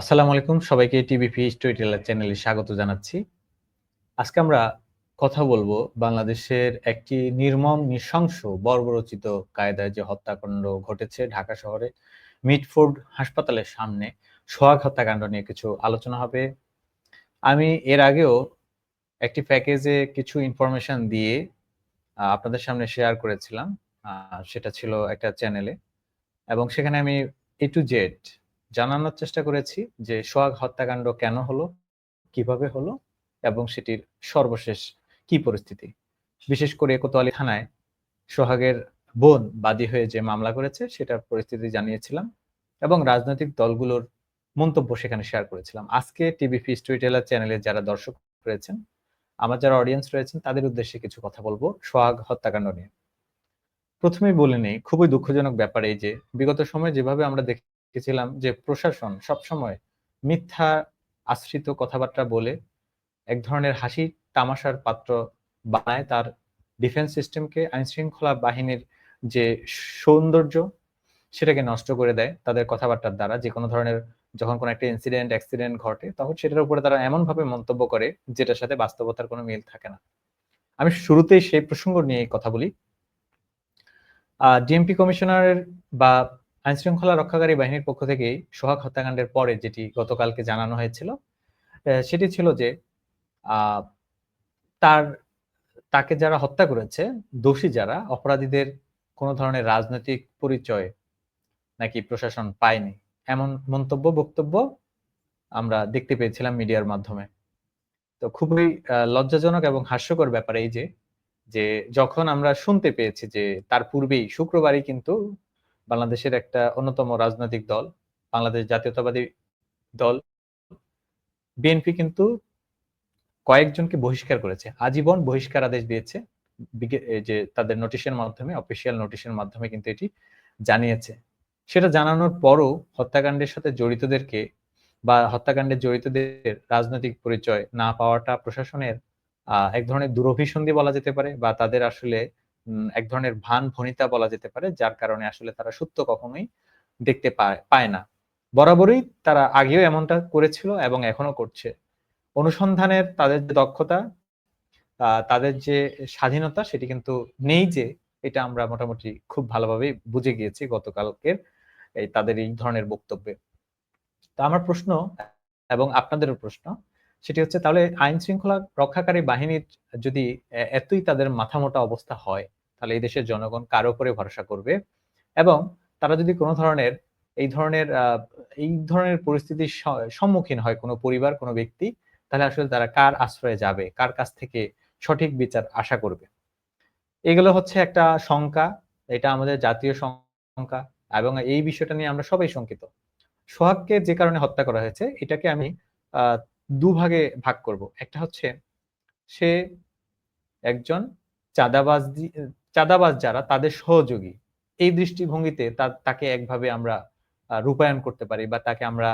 আসসালামু আলাইকুম, সবাইকে টিভিপি স্টোরি টেলার চ্যানেলে স্বাগত জানাচ্ছি। আজকে আমরা কথা বলব বাংলাদেশের একটি নির্মম, নৃশংস, বর্বরচিত কায়দায় যে হত্যাকাণ্ড ঘটেছে ঢাকা শহরে মিটফোর্ড হাসপাতালের সামনে। সোহাগ হত্যাকাণ্ড নিয়ে কিছু আলোচনা হবে। আমি এর আগেও একটি প্যাকেজে কিছু ইনফরমেশন দিয়ে আপনাদের সামনে শেয়ার করেছিলাম। সেটা ছিল একটা চ্যানেলে এবং সেখানে আমি এ টু জেড জানানোর চেষ্টা করেছি যে সোহাগ হত্যাকাণ্ড কেন হলো, কীভাবে হলো এবং সেটির সর্বশেষ কি পরিস্থিতি। বিশেষ করে কোতোয়ালি থানায় সোহাগের বোন বাদী হয়ে যে মামলা করেছে সেটার পরিস্থিতি জানিয়েছিলাম এবং রাজনৈতিক দলগুলোর মন্তব্য সেখানে শেয়ার করেছিলাম। আজকে টিভি ফি স্টোরি টেলার চ্যানেলে যারা দর্শক রয়েছেন, আমার যারা অডিয়েন্স রয়েছেন, তাদের উদ্দেশ্যে কিছু কথা বলব সোহাগ হত্যাকাণ্ড নিয়ে। প্রথমেই বলে নেই, খুবই দুঃখজনক ব্যাপার এই যে, বিগত সময়ে যেভাবে আমরা দেখেছিলাম যে প্রশাসন সবসময় মিথ্যা আশ্রিত কথাবার্তা বলে এক ধরনের হাসি তামাশার পাত্র বানায় তার ডিফেন্স সিস্টেমকে আইন শৃঙ্খলা বাহিনীর যে সৌন্দর্য সেটাকে নষ্ট করে দেয় তাদের কথাবার্তার দ্বারা। যে কোনো ধরনের যখন কোনো একটা ইনসিডেন্ট অ্যাক্সিডেন্ট ঘটে, তখন সেটার উপরে তারা এমনভাবে মন্তব্য করে যেটার সাথে বাস্তবতার কোনো মিল থাকে না। আমি শুরুতেই সেই প্রসঙ্গ নিয়ে কথা বলি। ডিএমপি কমিশনারের বা আইন শৃঙ্খলা রক্ষাকারী বাহিনীর পক্ষ থেকে সোহাগ হত্যাকাণ্ডের পরে যেটি গতকালকে জানানো হয়েছিল সেটি ছিল যে তার, তাকে যারা হত্যা করেছে, দোষী যারা, অপরাধীদের কোনো ধরনের রাজনৈতিক পরিচয় নাকি প্রশাসন পায়নি। এমন মন্তব্য, বক্তব্য আমরা দেখতে পেয়েছিলাম মিডিয়ার মাধ্যমে। তো খুবই লজ্জাজনক এবং হাস্যকর ব্যাপার এই যে যে যখন আমরা শুনতে পেয়েছি যে তার পূর্বেই, শুক্রবারই কিন্তু বাংলাদেশের একটা অন্যতম রাজনৈতিক দল, বাংলাদেশ জাতীয়তাবাদী দল। বিএনপি কিন্তু কয়েকজনকে বহিষ্কার করেছে, আজীবন বহিষ্কার আদেশ দিয়েছে। যে তাদের নোটিশের মাধ্যমে অফিসিয়াল নোটিশের মাধ্যমে কিন্তু এটি জানিয়েছে। সেটা জানানোর পরও হত্যাকাণ্ডের সাথে জড়িতদেরকে বা হত্যাকাণ্ডে জড়িতদের রাজনৈতিক পরিচয় না পাওয়াটা প্রশাসনের এক ধরনের দুরভিসন্ধি বলা যেতে পারে বা তাদের আসলে এক ধরনের ভান ভনিতা বলা যেতে পারে, যার কারণে আসলে তারা সত্য কখনোই দেখতে পায় পায় না। বরাবরই তারা আগেও এমনটা করেছিল এবং এখনও করছে। অনুসন্ধানের তাদের যে দক্ষতা তাদের যে স্বাধীনতা, সেটি কিন্তু নেই যে এটা আমরা মোটামুটি খুব ভালোভাবে বুঝে গিয়েছি গতকালকের এই তাদের এই ধরনের বক্তব্যে। তো আমার প্রশ্ন এবং আপনাদেরও প্রশ্ন, সেটি হচ্ছে তাহলে আইন শৃঙ্খলা রক্ষাকারী বাহিনীর যদি এতই তাদের মাথামোটা অবস্থা হয় তাহলে এই দেশের জনগণ কার উপরে ভরসা করবে? এবং তারা যদি কোনো ধরনের, এই ধরনের এই ধরনের পরিস্থিতির সম্মুখীন হয় কোনো পরিবার, কোনো ব্যক্তি, তাহলে আসলে তারা কার আশ্রয়ে যাবে? কার কাছ থেকে সঠিক বিচার আশা করবে? এগুলো হচ্ছে একটা শঙ্কা, এটা আমাদের জাতীয় শঙ্কা, এবং এই বিষয়টা নিয়ে আমরা সবাই শঙ্কিত। সোহাগকে যে কারণে হত্যা করা হয়েছে, এটাকে আমি দুভাগে ভাগ করব। একটা হচ্ছে, সে একজন চাঁদাবাজ চাঁদাবাজ যারা, তাদের সহযোগী। এই দৃষ্টিভঙ্গিতে তাকে একভাবে আমরা রূপায়ণ করতে পারি বা তাকে আমরা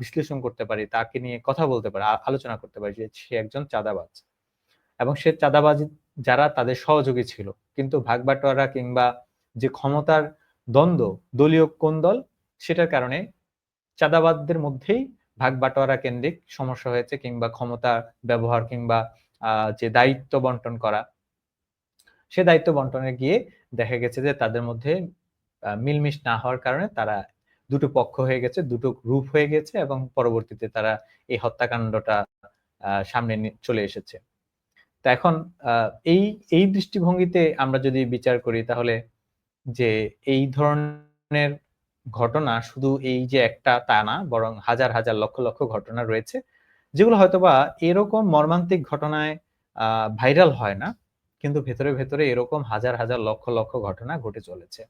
বিশ্লেষণ করতে পারি, তাকে নিয়ে কথা বলতে পারি আলোচনা করতে পারি যে সে একজন চাঁদাবাজ। এবং সে চাঁদাবাজ যারা, তাদের সহযোগী ছিল। কিন্তু ভাগবাটোয়ারা কিংবা যে ক্ষমতার দ্বন্দ্ব, দলীয় কোন দল, সেটার কারণে চাঁদাবাদদের মধ্যেই ভাগ বাটোয়ারা কেন্দ্রিক সমস্যা হয়েছে কিংবা ক্ষমতা ব্যবহার কিংবা যে দায়িত্ব বন্টন করা সে দায়িত্ব বন্টনে গিয়ে দেখা গেছে যে তাদের মধ্যে মিলমিশ না হওয়ার কারণে তারা দুটো পক্ষ হয়ে গেছে, দুটো গ্রুপ হয়ে গেছে এবং পরবর্তীতে তারা এই হত্যাকাণ্ডটা সামনে চলে এসেছে। তা এখন এই এই দৃষ্টিভঙ্গিতে আমরা যদি বিচার করি তাহলে যে এই ধরনের ঘটনা শুধু এই যে একটা তা না, বরং হাজার হাজার, লক্ষ লক্ষ ঘটনা রয়েছে, যেগুলো হয়তোবা এরকম মর্মান্তিক ঘটনায় ভাইরাল হয় না। কিন্তু ভেতরে ভেতরে এরকম হাজার হাজার লক্ষ লক্ষ ঘটনা ঘটে চলেছে।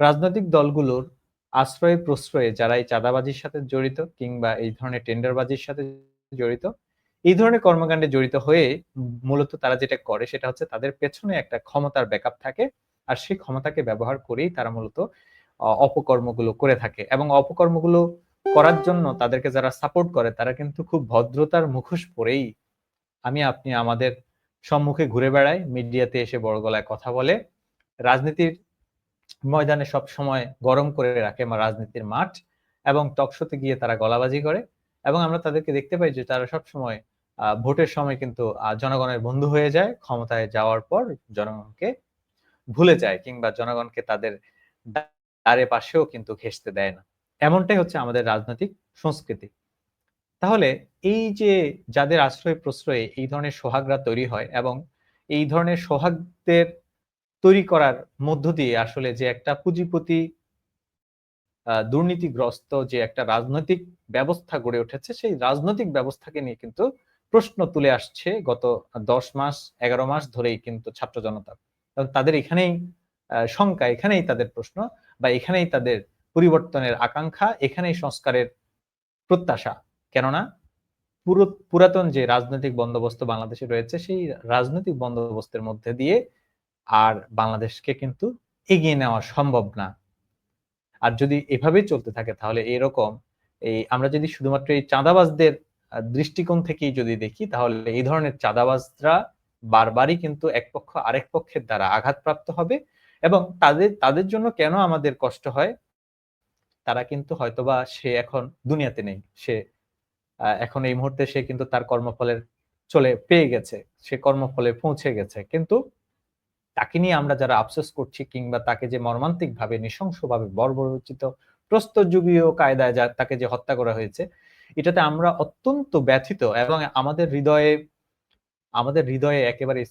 রাজনৈতিক দলগুলোর আশ্রয় প্রশ্রয়ে যারা এই চাঁদাবাজির সাথে জড়িত কিংবা এই ধরনের টেন্ডারবাজির সাথে জড়িত, এই ধরনের কর্মকাণ্ডে জড়িত হয়ে মূলত তারা যেটা করে সেটা হচ্ছে তাদের পেছনে একটা ক্ষমতার ব্যাকআপ থাকে আর সেই ক্ষমতাকে ব্যবহার করেই তারা মূলত অপকর্মগুলো করে থাকে এবং অপকর্মগুলো করার জন্য তাদেরকে যারা সাপোর্ট করে তারা কিন্তু খুব ভদ্রতার মুখোশ পরেই আমি, আপনি আমাদের সম্মুখে ঘুরে বেড়ায় মিডিয়াতে এসে বড় গলায় কথা বলে। রাজনীতির ময়দানে সব সময় গরম করে রাখে রাজনীতির মাঠ এবং টকশোতে গিয়ে তারা গলাবাজি করে এবং আমরা তাদেরকে দেখতে পাই যে তারা সবসময় আহ, ভোটের সময় কিন্তু জনগণের বন্ধু হয়ে যায় ক্ষমতায় যাওয়ার পর জনগণকে ভুলে যায় কিংবা জনগণকে তাদের দ্বারে পাশেও কিন্তু ঘেঁষতে দেয় না। এমনটাই হচ্ছে আমাদের রাজনৈতিক সংস্কৃতি। তাহলে এই যে যাদের আশ্রয় প্রশ্রয়ে এই ধরনের সোহাগরা তৈরি হয় এবং এই ধরনের সোহাগদের তৈরি করার মধ্য দিয়ে আসলে যে একটা পুঁজিপতি দুর্নীতিগ্রস্ত যে একটা রাজনৈতিক ব্যবস্থা গড়ে উঠেছে, সেই রাজনৈতিক ব্যবস্থাকে নিয়ে কিন্তু প্রশ্ন তুলে আসছে গত দশ মাস, এগারো মাস ধরেই কিন্তু ছাত্র জনতা। তাদের এখানেই শঙ্কা, এখানেই তাদের প্রশ্ন বা এখানেই তাদের পরিবর্তনের আকাঙ্ক্ষা, এখানেই সংস্কারের প্রত্যাশা। কেননা পুরো পুরাতন যে রাজনৈতিক বন্দোবস্ত বাংলাদেশে রয়েছে, সেই রাজনৈতিক বন্দোবস্তের মধ্যে দিয়ে আর বাংলাদেশকে কিন্তু এগিয়ে নেওয়া সম্ভব না। আর যদি এভাবেই চলতে থাকে, তাহলে এরকম এই আমরা যদি শুধুমাত্র এই চাঁদাবাজদের দৃষ্টিকোণ থেকেই যদি দেখি, তাহলে এই ধরনের চাঁদাবাজরা বারবারই কিন্তু এক পক্ষ আরেক পক্ষের দ্বারা আঘাতপ্রাপ্ত হবে এবং তাদের তাদের জন্য কেন আমাদের কষ্ট হয়? তারা কিন্তু হয়তোবা সে এখন দুনিয়াতে নেই। সে এখন এই মুহূর্তে সে কিন্তু তার কর্মফলের চলে পেয়ে গেছে, সে কর্মফলে পৌঁছে গেছে। কিন্তু তাকে নিয়ে আমরা যারা আফসোস করছি কিংবা তাকে যে মর্মান্তিক ভাবে নৃশংসভাবে বর্বরচিত, প্রস্তরযুগীয় কায়দায় যা তাকে যে হত্যা করা হয়েছে, এটাতে আমরা অত্যন্ত ব্যথিত এবং আমাদের হৃদয়ে আমাদের হৃদয়ে একেবারে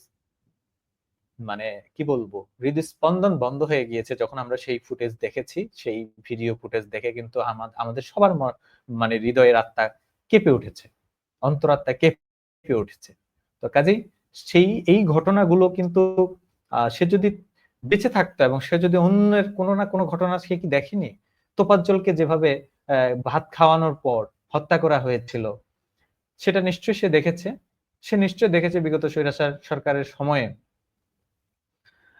মানে কি বলব, হৃদস্পন্দন বন্ধ হয়ে গিয়েছে যখন আমরা সেই ফুটেজ দেখেছি, সেই ভিডিও ফুটেজ দেখে কিন্তু আমাদের সবার মানে হৃদয়ের আত্মা কেঁপে উঠেছে। অন্তরাত্মা কেঁপে উঠেছে। তো কাজেই সেই, এই ঘটনাগুলো কিন্তু সে যদি বেঁচে থাকতো এবং সে যদি অন্যের কোনো না কোনো ঘটনা সে কি দেখেনি? তোপাজ্জলকে যেভাবে ভাত খাওয়ানোর পর হত্যা করা হয়েছিল, সেটা নিশ্চয়ই সে দেখেছে। সে নিশ্চয়ই দেখেছে বিগত স্বৈরাচার সরকারের সময়ে।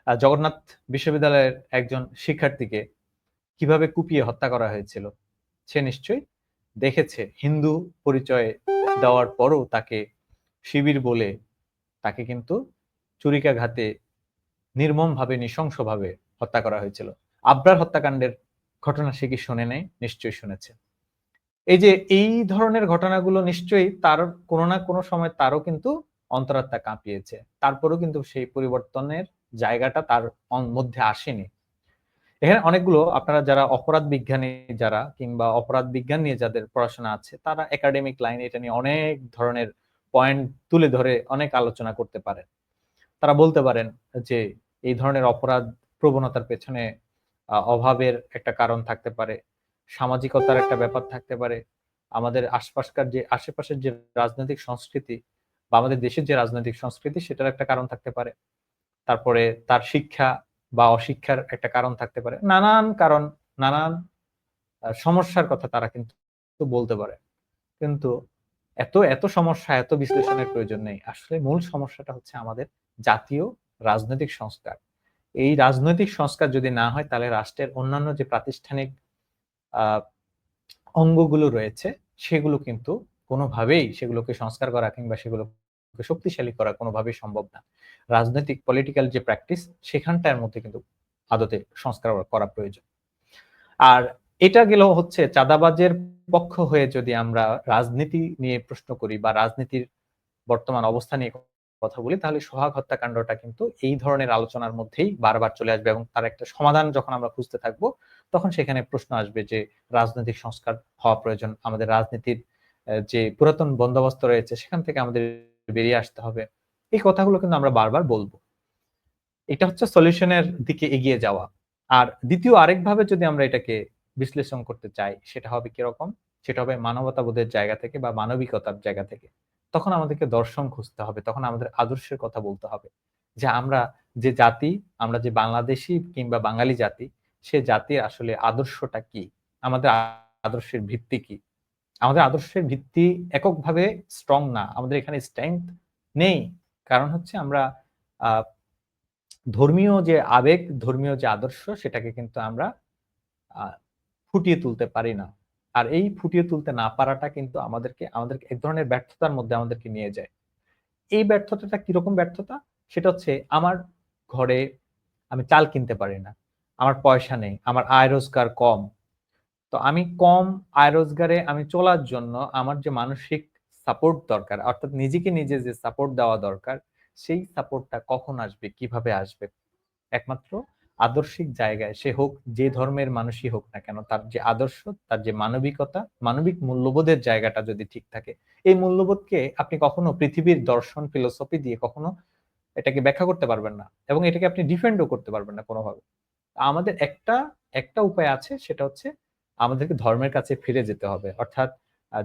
জগন্নাথ বিশ্ববিদ্যালয়ের একজন শিক্ষার্থীকে কীভাবে কুপিয়ে হত্যা করা হয়েছিল, সে নিশ্চয়ই দেখেছে হিন্দু পরিচয় দেওয়ার পরও তাকে শিবির বলে তাকে কিন্তু চুরিকাঘাতে নির্মমভাবে, নৃশংসভাবে হত্যা করা হয়েছিল। আবরার হত্যাকাণ্ডের ঘটনা সে কি শোনে নাই? নিশ্চয়ই শুনেছে। এই যে এই ধরনের ঘটনাগুলো নিশ্চয়ই তার কোনো না কোনো সময় তারও কিন্তু অন্তরাত্মা কাঁপিয়েছে। তারপরেও কিন্তু সেই পরিবর্তনের জায়গাটা তার মধ্যে আসেনি। এখানে অনেকগুলো আপনারা যারা অপরাধ বিজ্ঞানী যারা কিংবা অপরাধ বিজ্ঞান নিয়ে যাদের পড়াশোনা আছে, তারা একাডেমিক লাইনে এটা নিয়ে অনেক ধরনের পয়েন্ট তুলে ধরে অনেক আলোচনা করতে পারেন। তারা বলতে পারেন যে এই ধরনের অপরাধ প্রবণতার পেছনে অভাবের একটা কারণ থাকতে পারে, সামাজিকতার একটা ব্যাপার থাকতে পারে, আমাদের আশপাশকার যে, আশেপাশের যে রাজনৈতিক সংস্কৃতি বা আমাদের দেশের যে রাজনৈতিক সংস্কৃতি, সেটার একটা কারণ থাকতে পারে। তারপরে তার শিক্ষা বা অশিক্ষার একটা কারণ থাকতে পারে। নানান কারণ, নানান সমস্যার কথা তারা কিন্তু বলতে পারে। কিন্তু এত এত সমস্যা, এত বিশ্লেষণের প্রয়োজন নেই। আসলে মূল সমস্যাটা হচ্ছে আমাদের জাতীয় রাজনৈতিক সংস্কার। এই রাজনৈতিক সংস্কার যদি না হয়, তাহলে রাষ্ট্রের অন্যান্য যে প্রাতিষ্ঠানিক অঙ্গগুলো রয়েছে, সেগুলো কিন্তু কোনোভাবেই সেগুলোকে সংস্কার করা কিংবা সেগুলোকে শক্তিশালী করা কোনোভাবেই সম্ভব না। রাজনৈতিক পলিটিক্যাল যে প্র্যাকটিস সেখানটার মধ্যে কিন্তু আদতে সংস্কার করা প্রয়োজন। আর এটা গেল হচ্ছে চাঁদাবাজের পক্ষ হয়ে যদি আমরা রাজনীতি নিয়ে প্রশ্ন করি বা রাজনীতির বর্তমান অবস্থা নিয়ে কথা বলি, তাহলে সোহাগ হত্যাকাণ্ডটা কিন্তু এই ধরনের আলোচনার মধ্যেই বারবার চলে আসবে এবং তার একটা সমাধান যখন আমরা খুঁজতে থাকব, তখন সেখানে প্রশ্ন আসবে যে রাজনৈতিক সংস্কার হওয়া প্রয়োজন, আমাদের রাজনীতির যে পুরাতন বন্দোবস্ত রয়েছে, সেখান থেকে আমাদের বেরিয়ে আসতে হবে। এই কথাগুলো কিন্তু আমরা বারবার বলব। এটা হচ্ছে সলিউশনের দিকে এগিয়ে যাওয়া। আর দ্বিতীয় আরেকভাবে যদি আমরা এটাকে বিশ্লেষণ করতে চাই, সেটা হবে কীরকম? সেটা হবে মানবতাবোধের জায়গা থেকে বা মানবিকতার জায়গা থেকে। তখন আমাদেরকে দর্শন খুঁজতে হবে, তখন আমাদের আদর্শের কথা বলতে হবে। যে আমরা যে জাতি, আমরা যে বাংলাদেশি কিংবা বাঙালি জাতি, সে জাতির আসলে আদর্শটা কি? আমাদের আদর্শের ভিত্তি কি? আমাদের আদর্শের ভিত্তি এককভাবে স্ট্রং না। আমাদের এখানে স্ট্রেংথ নেই। কারণ হচ্ছে আমরা ধর্মীয় যে আবেগ, ধর্মীয় যে আদর্শ, সেটাকে কিন্তু আমরা ফুটিয়ে তুলতে পারি না। আর এই ফুটিয়ে তুলতে না পারাটা কিন্তু আমাদেরকে আমাদের এক ধরনের ব্যর্থতার মধ্যে আমাদেরকে নিয়ে যায়। এই ব্যর্থতাটা কীরকম ব্যর্থতা? সেটা হচ্ছে আমার ঘরে আমি চাল কিনতে পারি না, আমার পয়সা নেই, আমার আয় রোজগার কম। তো আমি কম আয় রোজগারে আমি চলার জন্য আমার যে মানসিক সাপোর্ট দরকার, অর্থাৎ নিজেকে নিজে যে সাপোর্ট দেওয়া দরকার, সেই সাপোর্টটা কখন আসবে, কীভাবে আসবে? একমাত্র আদর্শিক জায়গায় সে হোক, যে ধর্মের মানুষই হোক না কেন, তার যে আদর্শ, তার যে মানবিকতা, মানবিক মূল্যবোধের জায়গাটা যদি ঠিক থাকে। এই মূল্যবোধকে আপনি কখনো পৃথিবীর দর্শন ফিলোসফি দিয়ে কখনো এটাকে ব্যাখ্যা করতে পারবেন না এবং এটাকে আপনি ডিফেন্ডও করতে পারবেন না কোনোভাবে। আমাদের একটা একটা উপায় আছে, সেটা হচ্ছে আমাদেরকে ধর্মের কাছে ফিরে যেতে হবে। অর্থাৎ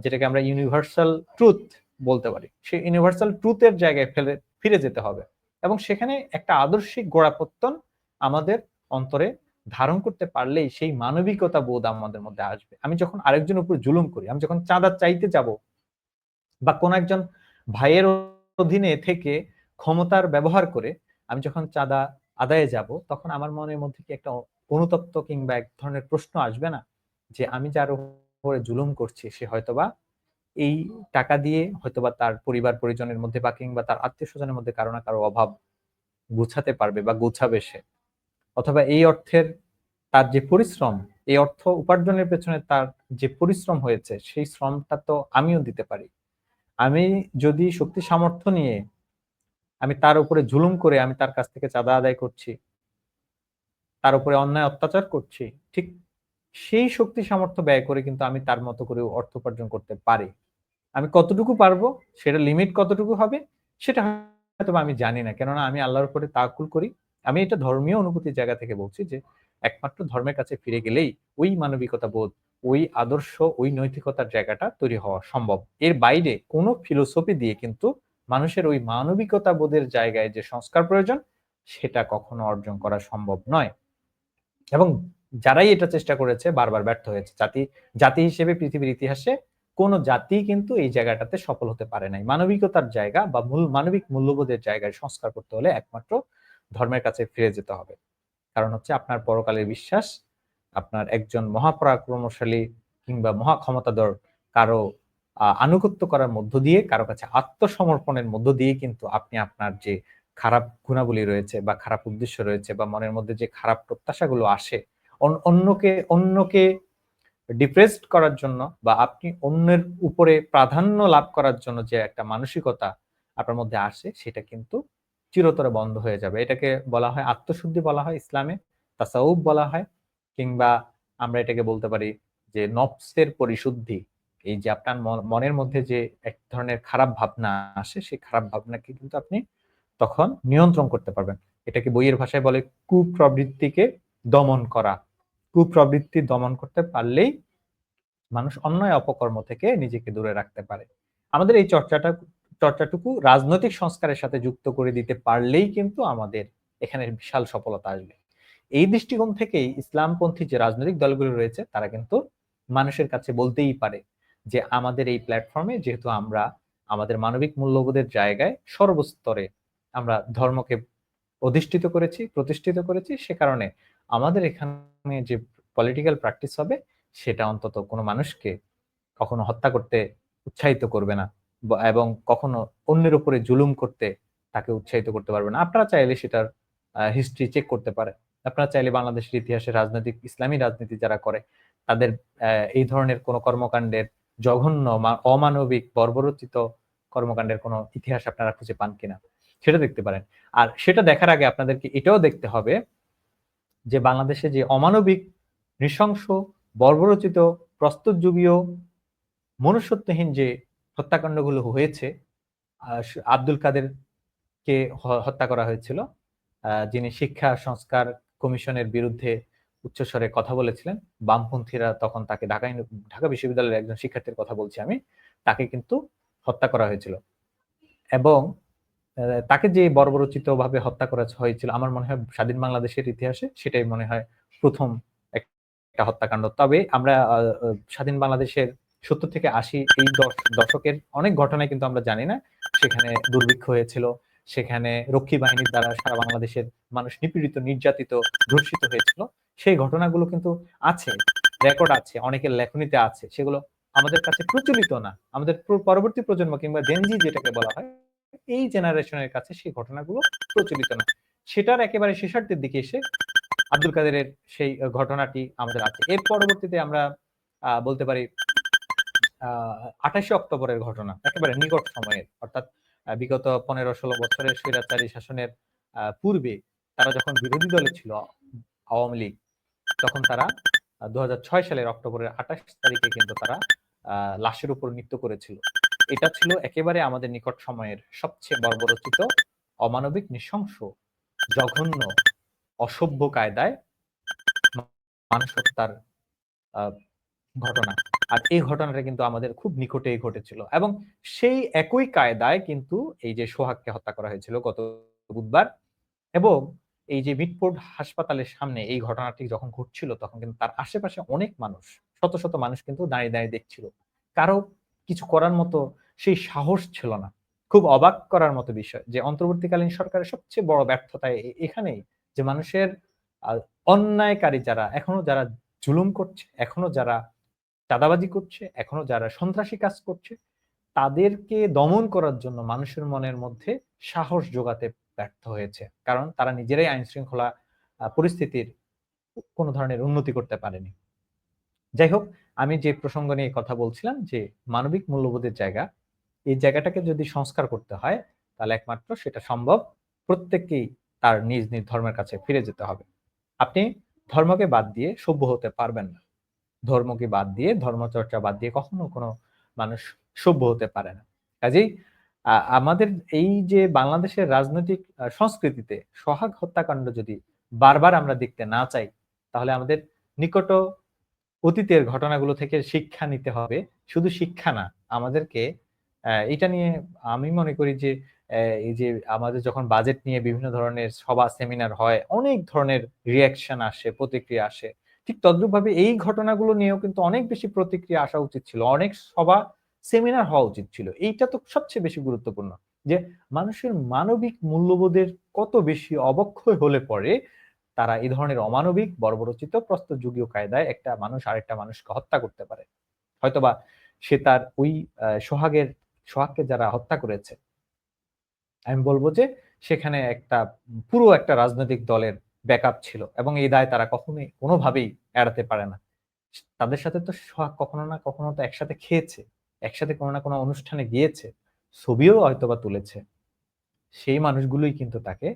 যেটাকে আমরা ইউনিভার্সাল ট্রুথ বলতে পারি। সেই ইউনিভার্সাল ট্রুথের জায়গায় ফেলে, ফিরে যেতে হবে। এবং সেখানে একটা আদর্শিক গোড়াপত্তন আমাদের অন্তরে ধারণ করতে পারলেই সেই মানবিকতা বোধ আমাদের মধ্যে আসবে। আমি যখন আরেকজন উপর জুলুম করি, আমি যখন চাঁদা চাইতে যাব, বা কোন একজন ভাইয়ের অধীনে থেকে ক্ষমতার ব্যবহার করে আমি যখন চাঁদা আদায়ে যাব, তখন আমার মনের মধ্যে কি একটা অনুতপ্ত কিংবা এক ধরনের প্রশ্ন আসবে না? যে আমি যার উপরে জুলুম করছি, সে হয়তোবা এই টাকা দিয়ে হয়তোবা তার পরিবার পরিজনের মধ্যে বা কিংবা তার আত্মীয় স্বজনের মধ্যে কারও না কারও অভাব গুছাতে পারবে বা গুছাবে সে। অথবা এই অর্থের তার যে পরিশ্রম, এই অর্থ উপার্জনের পেছনে তার যে পরিশ্রম হয়েছে, সেই শ্রমটা তো আমিও দিতে পারি। আমি যদি শক্তি সামর্থ্য নিয়ে আমি তার উপরে জুলুম করে আমি তার কাছ থেকে চাঁদা আদায় করছি, তার উপরে অন্যায় অত্যাচার করছি, ঠিক সেই শক্তি সামর্থ্য ব্যয় করে কিন্তু আমি তার মতো করে অর্থ উপার্জন করতে পারি। আমি কতটুকু পারব, সেটা লিমিট কতটুকু হবে, সেটা হয়তো আমি জানি না। কেননা আমি আল্লাহর উপরে তাকুল করি। আমি এটা ধর্মীয় অনুভূতির জায়গা থেকে বলছি যে, একমাত্র ধর্মের কাছে ফিরে গেলেই ওই মানবিকতা বোধ, ওই আদর্শ, ওই নৈতিকতার জায়গাটা তৈরি হওয়া সম্ভব। এর বাইরে কোনো ফিলোসফি দিয়ে কিন্তু মানুষের ওই মানবিকতা বোধের জায়গায় যে সংস্কার প্রয়োজন, সেটা কখনো অর্জন করা সম্ভব নয়। এবং যারাই এটা চেষ্টা করেছে বারবার ব্যর্থ হয়েছে। জাতি জাতি হিসেবে পৃথিবীর ইতিহাসে কোনো জাতি কিন্তু এই জায়গাটাতে সফল হতে পারে নাই। মানবিকতার জায়গা বা মূল, মানবিক মূল্যবোধের জায়গায় সংস্কার করতে হলে একমাত্র ধর্মের কাছে ফিরে যেতে হবে। কারণ হচ্ছে আপনার পরকালের বিশ্বাস, আপনার একজন মহাপরাক্রমশালী কিংবা মহা ক্ষমতাধর কারও আনুগত্য করার মধ্য দিয়ে, কারও কাছে আত্মসমর্পণের মধ্য দিয়ে কিন্তু আপনি আপনার যে খারাপ গুণাবলী রয়েছে বা খারাপ উদ্দেশ্য রয়েছে বা মনের মধ্যে যে খারাপ প্রত্যাশাগুলো আসে অন্যকে অন্যকে ডিপ্রেসড করার জন্য বা আপনি অন্যের উপরে প্রাধান্য লাভ করার জন্য যে একটা মানসিকতা আপনার মধ্যে আসে, সেটা কিন্তু চিরতরে বন্ধ হয়ে যাবে। এটাকে বলা হয় আত্মশুদ্ধি বলা হয় ইসলামে তাসাউব বলা হয়, কিংবা আমরা এটাকে বলতে পারি যে নফসের পরিশুদ্ধি। এই যে আপনার মনের মধ্যে যে এক ধরনের খারাপ ভাবনা আসে, সেই খারাপ ভাবনাকে কিন্তু আপনি তখন নিয়ন্ত্রণ করতে পারবেন। এটাকে বইয়ের ভাষায় বলে কুপ্রবৃত্তিকে দমন করা। কুপ্রবৃত্তি দমন করতে পারলেই মানুষ অন্যায় অপকর্ম থেকে নিজেকে দূরে রাখতে পারে। আমাদের এই চর্চাটা, চর্চাটুকু রাজনৈতিক সংস্কারের সাথে যুক্ত করে দিতে পারলেই কিন্তু আমাদের এখানে বিশাল সফলতা আসবে। এই দৃষ্টিকোণ থেকেই ইসলামপন্থী যে রাজনৈতিক দলগুলো রয়েছে, তারা কিন্তু মানুষের কাছে বলতেই পারে যে আমাদের এই প্ল্যাটফর্মে যেহেতু আমরা আমাদের মানবিক মূল্যবোধের জায়গায় সর্বস্তরে আমরা ধর্মকে অধিষ্ঠিত করেছি, প্রতিষ্ঠিত করেছি, সে কারণে আমাদের এখানে যে পলিটিক্যাল প্র্যাকটিস হবে, সেটা অন্তত কোনো মানুষকে কখনো হত্যা করতে উৎসাহিত করবে না এবং কখনো অন্যের উপরে জুলুম করতে তাকে উৎসাহিত করতে পারবে না। আপনারা চাইলে সেটার হিস্ট্রি চেক করতে পারে আপনারা চাইলে বাংলাদেশের ইতিহাসে রাজনৈতিক, ইসলামী রাজনীতি যারা করে, তাদের এই ধরনের কোনো কর্মকাণ্ডের জঘন্য অমানবিক, বর্বরচিত কর্মকাণ্ডের কোনো ইতিহাস আপনারা খুঁজে পান কিনা, সেটা দেখতে পারেন। আর সেটা দেখার আগে আপনাদেরকে এটাও দেখতে হবে যে বাংলাদেশে যে অমানবিক, নৃশংস, বর্বরচিত প্রস্তুত যুগীয় মনুষ্যত্বহীন যে হত্যাকাণ্ডগুলো হয়েছে আব্দুল কাদের কে হত্যা করা হয়েছিল যিনি শিক্ষা, সংস্কার কমিশনের বিরুদ্ধে উচ্চস্বরে কথা বলেছিলেন, বামপন্থীরা তখন তাকে ঢাকা ঢাকা বিশ্ববিদ্যালয়ের একজন শিক্ষার্থীর কথা বলছি আমি, তাকে কিন্তু হত্যা করা হয়েছিল। এবং তাকে যে বর্বরচিত ভাবে হত্যা করা হয়েছিল, আমার মনে হয় স্বাধীন বাংলাদেশের ইতিহাসে সেটাই মনে হয় প্রথম একটা হত্যাকাণ্ড। তবে আমরা স্বাধীন বাংলাদেশের সত্তর থেকে আশি এই দশকের অনেক ঘটনায় কিন্তু আমরা জানি না। সেখানে দুর্ভিক্ষ হয়েছিল, সেখানে রক্ষী বাহিনীর দ্বারা সারা বাংলাদেশের মানুষ নিপীড়িত, নির্যাতিত, ধর্ষিত হয়েছিল। সেই ঘটনাগুলো কিন্তু আছে রেকর্ড আছে, অনেকের লেখনীতে আছে। সেগুলো আমাদের কাছে প্রচলিত না। আমাদের পরবর্তী প্রজন্ম কিংবা জেনজি যেটাকে বলা হয় এই জেনারেশনের কাছে সেই ঘটনাগুলো প্রচলিত না। সেটার একেবারে শেষার্থের দিকে এসে আব্দুল কাদেরের সেই ঘটনাটি আমাদের আছে। এর পরবর্তীতে আমরা বলতে পারি আঠাশে অক্টোবরের ঘটনা, একেবারে নিকট সময়ের, অর্থাৎ বিগত পনেরো ষোলো বছরের স্বৈরাচারী শাসনের পূর্বে তারা যখন বিরোধী দলে ছিল, আওয়ামী লীগ, তখন তারা দু হাজার ছয় সালের অক্টোবরের আঠাশ তারিখে কিন্তু তারা লাশের উপর নৃত্য করেছিল। এটা ছিল একেবারে আমাদের নিকট সময়ের সবচেয়ে বর্বরচিত, অমানবিক নৃশংস, জঘন্য, অসভ্য কায়দায় মানুষ হত্যার ঘটনা। আর এই ঘটনাটা কিন্তু আমাদের খুব নিকটেই ঘটেছিল এবং সেই একই কায়দায় কিন্তু এই যে সোহাগকে হত্যা করা হয়েছিল গত বুধবার এবং এই যে মিটফোর্ড হাসপাতালের সামনে এই ঘটনাটি যখন ঘটছিল তখন কিন্তু তার আশেপাশে অনেক মানুষ, শত শত মানুষ কিন্তু দাঁড়িয়ে দাঁড়িয়ে দেখছিল। কারও কিছু করার মতো সেই সাহস ছিল না। খুব অবাক করার মতো বিষয় যে অন্তর্বর্তীকালীন সরকারের সবচেয়ে বড় ব্যর্থতা এখানেই যে মানুষের অন্যায়কারী যারা, এখনও যারা জুলুম করছে, এখনও যারা চাঁদাবাজি করছে, এখনও যারা সন্ত্রাসী কাজ করছে, তাদেরকে দমন করার জন্য মানুষের মনের মধ্যে সাহস যোগাতে ব্যর্থ হয়েছে। কারণ তারা নিজেরাই আইন শৃঙ্খলা পরিস্থিতির কোনো ধরনের উন্নতি করতে পারেনি। যাই হোক আমি যে প্রসঙ্গ নিয়ে কথা বলছিলাম যে মানবিক মূল্যবোধের জায়গা, এই জায়গাটাকে যদি সংস্কার করতে হয়, তাহলে একমাত্র সেটা সম্ভব। প্রত্যেককেই তার নিজ নিজ ধর্মের কাছে ফিরে যেতে হবে। আপনি ধর্মকে বাদ দিয়ে সভ্য হতে পারবেন না। ধর্মকে বাদ দিয়ে, ধর্মচর্চা বাদ দিয়ে কখনো কোনো মানুষ সভ্য হতে পারে না। কাজেই আমাদের এই যে বাংলাদেশের রাজনৈতিক সংস্কৃতিতে সোহাগ হত্যাকাণ্ড যদি বারবার আমরা দেখতে না চাই, তাহলে আমাদের নিকট অতীতের ঘটনাগুলো থেকে শিক্ষা নিতে হবে। শুধু শিক্ষা না, আমাদেরকে এটা নিয়ে আমি মনে করি যে এই যে আমাদের যখন বাজেট নিয়ে বিভিন্ন ধরনের সভা সেমিনার হয়, অনেক ধরনের রিয়াকশন আসে, প্রতিক্রিয়া আসে। ঠিক তদ্রুপভাবে এই ঘটনাগুলো নিয়েও কিন্তু অনেক বেশি প্রতিক্রিয়া আসা উচিত ছিল। অনেক সভা সেমিনার হওয়া উচিত ছিল। এইটা তো সবচেয়ে বেশি গুরুত্বপূর্ণ যে, মানুষের মানবিক মূল্যবোধের কত বেশি অবক্ষয় হলে পরে তারা এই ধরনের অমানবিক বর্বরচিত প্রস্তুত যুগীয় কায়দায় একটা মানুষ আরেকটা মানুষকে হত্যা করতে পারে। হয়তোবা সে তার ওই সোহাগের, সোহাগকে যারা হত্যা করেছে, আমি বলব যে সেখানে একটা পুরো একটা রাজনৈতিক দলের ব্যাকআপ ছিল এবং এই দায় তারা কখনোই কোনোভাবেই এড়াতে পারে না। তাদের সাথে তো সোহাগ কখনো না কখনো তো একসাথে খেয়েছে, একসাথে কোনো না কোনো অনুষ্ঠানে গিয়েছে, ছবিও হয়তোবা তুলেছে। সেই মানুষগুলোই কিন্তু তাকে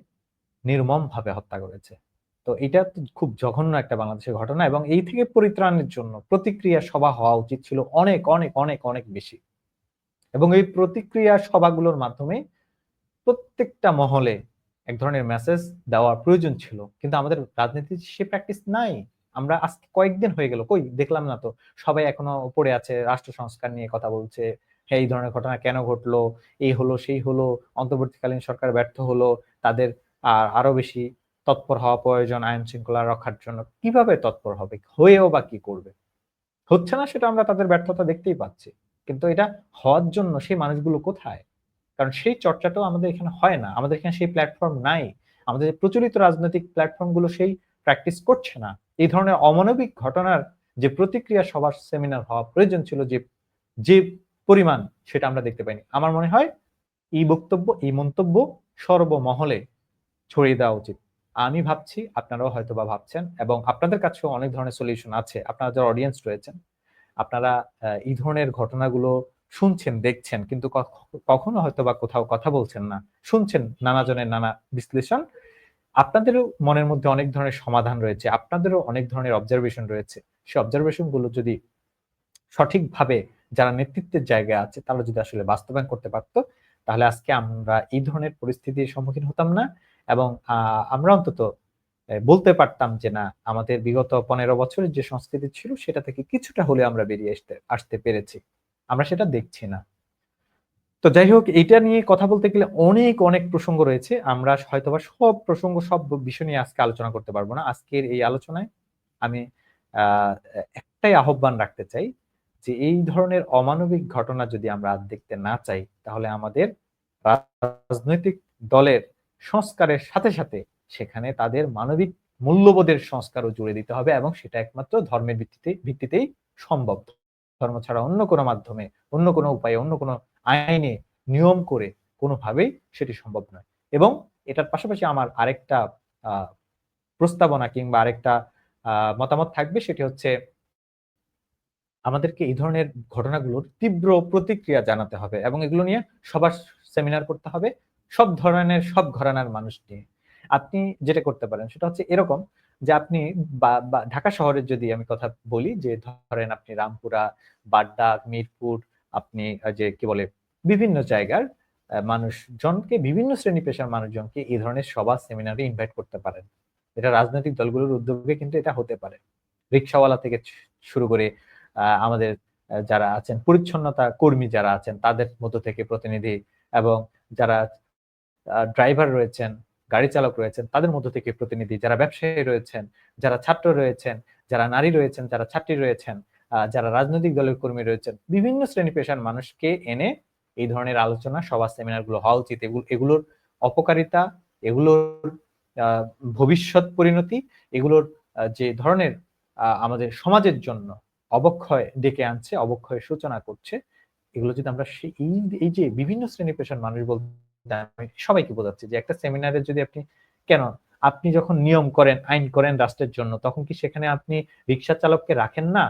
নির্মম ভাবে হত্যা করেছে। তো এটা তো খুব জঘন্য একটা বাংলাদেশের ঘটনা এবং এই থেকে পরিত্রাণের জন্য প্রতিক্রিয়া সভা হওয়া উচিত ছিল অনেক অনেক অনেক অনেক বেশি। এবং এই প্রতিক্রিয়া সভাগুলোর মাধ্যমে প্রত্যেকটা মহলে এক ধরনের মেসেজ দেওয়ার প্রয়োজন ছিল। কিন্তু আমাদের রাজনীতির সে প্র্যাকটিস নাই। আমরা আজকে কয়েকদিন হয়ে গেল, কই দেখলাম না তো, সবাই এখনও উপরে আছে, রাষ্ট্র সংস্কার নিয়ে কথা বলছে হ্যাঁ এই ধরনের ঘটনা কেন ঘটলো, এই হলো, সেই হলো, অন্তর্বর্তীকালীন সরকার ব্যর্থ হলো, তাদের আর আরও বেশি তৎপর হওয়া প্রয়োজন আইন শৃঙ্খলা রক্ষার জন্য। কীভাবে তৎপর হবে? হয়েও বা কি করবে? হচ্ছে না সেটা আমরা তাদের ব্যর্থতা দেখতেই পাচ্ছি। কিন্তু এটা হওয়ার জন্য সেই মানুষগুলো কোথায়? কারণ সেই চর্চাটাও আমাদের এখানে হয় না। আমাদের এখানে সেই প্ল্যাটফর্ম নাই। আমাদের প্রচলিত রাজনৈতিক প্ল্যাটফর্মগুলো সেই প্র্যাকটিস করছে না। এই ধরনের অমানবিক ঘটনার যে প্রতিক্রিয়া সবার সেমিনার হওয়া প্রয়োজন ছিল যে যে পরিমাণ সেটা আমরা দেখতে পাইনি। আমার মনে হয় এই বক্তব্য, এই মন্তব্য সর্বমহলে ছড়িয়ে দেওয়া উচিত। আমি ভাবছি, আপনারাও হয়তো বা ভাবছেন এবং আপনাদের কাছেও অনেক ধরনের সলিউশন আছে। আপনারা যারা অডিয়েন্স রয়েছেন, আপনারা এই ধরনের ঘটনাগুলো শুনছেন, দেখছেন, কিন্তু কখনো হয়তো বা কোথাও কথা বলছেন না। শুনছেন নানা জনের নানা বিশ্লেষণ। আপনাদেরও মনের মধ্যে অনেক ধরনের সমাধান রয়েছে, আপনাদেরও অনেক ধরনের অবজারভেশন রয়েছে। সেই অবজারভেশনগুলো যদি সঠিকভাবে যারা নেতৃত্বের জায়গায় আছে, তারা যদি আসলে বাস্তবায়ন করতে পারতো, তাহলে আজকে আমরা এই ধরনের পরিস্থিতির সম্মুখীন হতাম না। এবং আমরা অন্তত বলতে পারতাম যে না, আমাদের বিগত পনেরো বছরের যে সংস্কৃতি ছিল, সেটা থেকে কিছুটা হলে আমরা বেরিয়ে আসতে আসতে পেরেছি। আমরা সেটা দেখছি না। তো যাই হোক এটা নিয়ে কথা বলতে গেলে অনেক অনেক প্রসঙ্গ রয়েছে। আমরা হয়তোবা সব প্রসঙ্গ, সব বিষয় নিয়ে আজকে আলোচনা করতে পারব না। আজকের এই আলোচনায় আমি একটাই আহ্বান রাখতে চাই যে এই ধরনের অমানবিক ঘটনা যদি আমরা দেখতে না চাই, তাহলে আমাদের রাজনৈতিক দলের সংস্কারের সাথে সাথে সেখানে তাদের মানবিক মূল্যবোধের সংস্কারও জুড়ে দিতে হবে এবং সেটা একমাত্র ধর্মের ভিত্তিতে, ভিত্তিতেই সম্ভব। ধর্ম ছাড়া অন্য কোনো মাধ্যমে, অন্য কোনো উপায়ে, অন্য কোনো আইনে নিয়ম করে কোনোভাবেই সেটি সম্ভব নয়। এবং এটার পাশাপাশি আমার আরেকটা প্রস্তাবনা কিংবা আরেকটা মতামত থাকবে সেটি হচ্ছে আমাদেরকে এই ধরনের ঘটনাগুলোর তীব্র প্রতিক্রিয়া জানাতে হবে এবং এগুলো নিয়ে সবার সেমিনার করতে হবে। সব ধরনের, সব ঘরানার মানুষ নিয়ে। আপনি যেটা করতে পারেন, সেটা হচ্ছে এরকম যে আপনি ঢাকা শহরের যদি আমি কথা বলি যে ধরেন আপনি রামপুরা, বাড্ডা, মিরপুর, আপনি যে কি বলে, বিভিন্ন জায়গার মানুষজনকে, বিভিন্ন শ্রেণি পেশার মানুষজনকে এই ধরনের সভা, সেমিনারে ইনভাইট করতে পারেন। এটা রাজনৈতিক দলগুলোর উদ্যোগে কিন্তু এটা হতে পারে। রিক্সাওয়ালা থেকে শুরু করে আমাদের যারা আছেন, পরিচ্ছন্নতা কর্মী যারা আছেন, তাদের মধ্য থেকে প্রতিনিধি এবং যারা ড্রাইভার রয়েছেন, গাড়ি চালক রয়েছেন, তাদের মধ্য থেকে প্রতিনিধি, যারা ব্যবসায়ী রয়েছেন, যারা ছাত্র রয়েছেন, যারা নারী রয়েছেন, যারা ছাত্রী রয়েছেন যারা রাজনৈতিক দলের কর্মী রয়েছেন, বিভিন্ন শ্রেণি পেশার মানুষকে এনে এই ধরনের আলোচনা, সভা সেমিনারগুলো হওয়া উচিত। এগুলোর অপকারিতা, এগুলোর ভবিষ্যৎ পরিণতি, এগুলোর যে ধরনের আমাদের সমাজের জন্য অবক্ষয় ডেকে আনছে অবক্ষয়ের সূচনা করছে, এগুলো যদি আমরা এই এই যে বিভিন্ন শ্রেণি পেশার মানুষ বলতে সবাইকে বোঝাচ্ছি যে একটা সেমিনারে যদি আপনি, কেন? আপনি যখন নিয়ম করেন, আইন করেন রাষ্ট্রের জন্য, তখন কি সেখানে আপনি রিক্সা চালককে রাখেন না?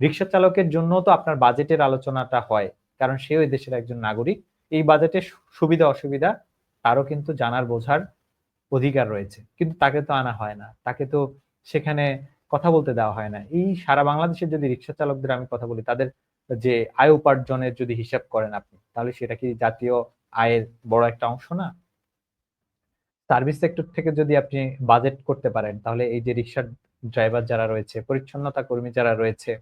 রিক্সা চালকের জন্য তো আপনার বাজেটের আলোচনাটা হয়, কারণ সে ওই দেশের একজন নাগরিক। এই বাজেটের সুবিধা, অসুবিধা, তারও কিন্তু জানার বোঝার অধিকার রয়েছে। কিন্তু তাকে তো আনা হয় না, তাকে তো সেখানে কথা বলতে দেওয়া হয় না। এই সারা বাংলাদেশের যদি রিক্সা চালকদের আমি কথা বলি, তাদের যে আয় উপার্জনের যদি হিসাব করেন আপনি, তাহলে সেটা কি জাতীয় আয়ের বড় একটা অংশ না? সার্ভিস সেক্টর থেকে যদি আপনি বাজেট করতে পারেন, তাহলে এই যে রিক্সার ড্রাইভার যারা রয়েছে, পরিচ্ছন্নতা কর্মী যারা রয়েছে,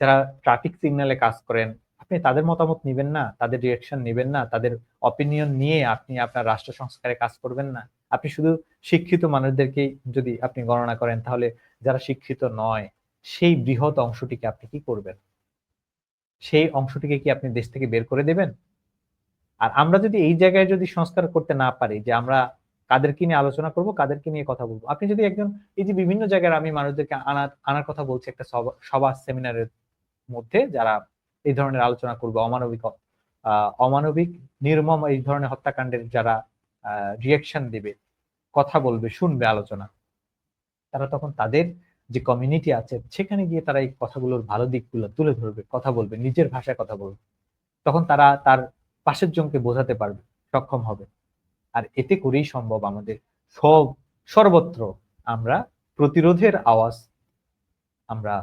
যারা ট্রাফিক সিগন্যালে কাজ করেন, আপনি তাদের মতামত নিবেন না? তাদের রিয়াকশন নেবেন না? তাদের অপিনিয়ন নিয়ে আপনি আপনার রাষ্ট্র সংস্কারে কাজ করবেন না? আপনি শুধু শিক্ষিত মানুষদেরকেই যদি আপনি গণনা করেন, তাহলে যারা শিক্ষিত নয়, সেই বৃহৎ অংশটিকে আপনি কি করবেন? সেই অংশটিকে কি আপনি দেশ থেকে বের করে দেবেন? আর আমরা যদি এই জায়গায় যদি সংস্কার করতে না পারি যে আমরা কাদেরকে নিয়ে আলোচনা করব, কাদেরকে নিয়ে কথা বলব। আপনি যদি একজন, এই যে বিভিন্ন জায়গায় আমি মানুষদেরকে আনার আনার কথা বলছি একটা সভা সেমিনারের মধ্যে যারা এই ধরনের আলোচনা করবে, অমানবিক অমানবিক, নির্মম এই ধরনের হত্যাকাণ্ডের যারা রিয়াকশন দেবে, কথা বলবে, শুনবে আলোচনা, তারা তখন তাদের যে কমিউনিটি আছে, সেখানে গিয়ে তারা এই কথাগুলোর ভালো দিকগুলো তুলে ধরবে, কথা বলবে, নিজের ভাষায় কথা বলবে। তখন তারা তার পাশের জনকে বোঝাতে পারবে, সক্ষম হবে। আর এতে করেই সম্ভব আমাদের সব, সর্বত্র আমরা প্রতিরোধের আওয়াজ আমরা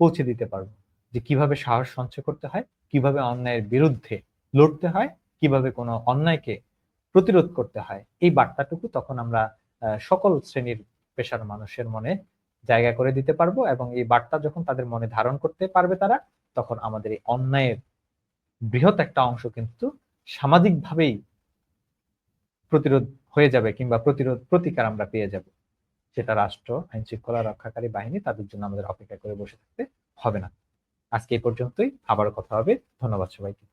পৌঁছে দিতে পারব। যে কীভাবে সাহস সঞ্চয় করতে হয়, কীভাবে অন্যায়ের বিরুদ্ধে লড়তে হয়, কীভাবে কোনো অন্যায়কে প্রতিরোধ করতে হয়, এই বার্তাটুকু তখন আমরা সকল শ্রেণির পেশার মানুষের মনে জায়গা করে দিতে পারব এবং এই বার্তা যখন তাদের মনে ধারণ করতে পারবে তারা, তখন আমাদের এই অন্যায়ের বৃহৎ একটা অংশ কিন্তু সামাজিকভাবেই প্রতিরোধ হয়ে যাবে কিংবা প্রতিরোধ, প্রতিকার আমরা পেয়ে যাব। সেটা রাষ্ট্র আইন শৃঙ্খলা রক্ষাকারী বাহিনী তাদের জন্য আমাদের অপেক্ষা করে বসে থাকতে হবে না। আজকে এই পর্যন্তই। আবারও কথা হবে। ধন্যবাদ সবাইকে।